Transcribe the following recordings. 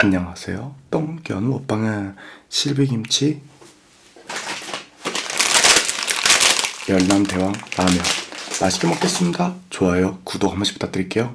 안녕하세요. 똥견 먹방은 실비김치, 열남 대왕 라면 맛있게 먹겠습니다. 좋아요, 구독 한 번씩 부탁드릴게요.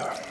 Papa.